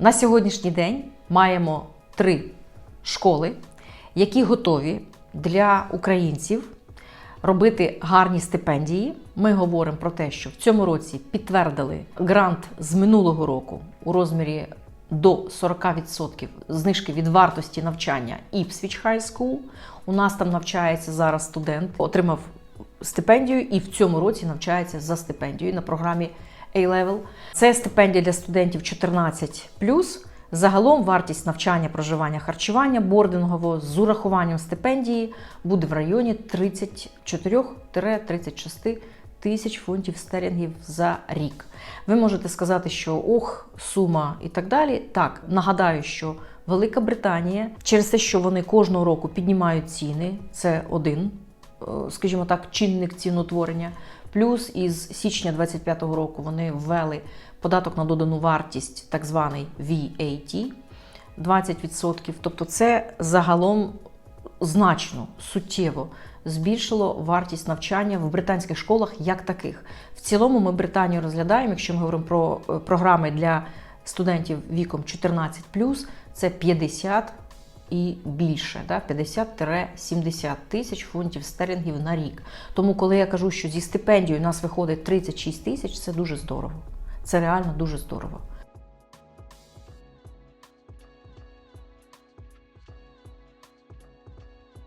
на сьогоднішній день маємо три школи, які готові для українців робити гарні стипендії. Ми говоримо про те, що в цьому році підтвердили грант з минулого року у розмірі до 40% знижки від вартості навчання Ipswich High School. У нас там навчається зараз студент, отримав стипендію і в цьому році навчається за стипендією на програмі A-Level. Це стипендія для студентів 14 Загалом вартість навчання, проживання, харчування бордингового з урахуванням стипендії буде в районі 34-36 тисяч фунтів стерлінгів за рік. Ви можете сказати, що ох, сума і так далі. Так, нагадаю, що Велика Британія через те, що вони кожного року піднімають ціни, це один, е, скажімо так, чинник ціноутворення. Плюс із січня 2025 року вони ввели податок на додану вартість, так званий VAT, 20%. Тобто це загалом значно, суттєво збільшило вартість навчання в британських школах як таких. В цілому ми Британію розглядаємо, якщо ми говоримо про е, програми для студентів віком 14+, це 50 і більше, да, 50-70 тисяч фунтів стерлінгів на рік. Тому, коли я кажу, що зі стипендією у нас виходить 36 тисяч, це дуже здорово. Це реально дуже здорово.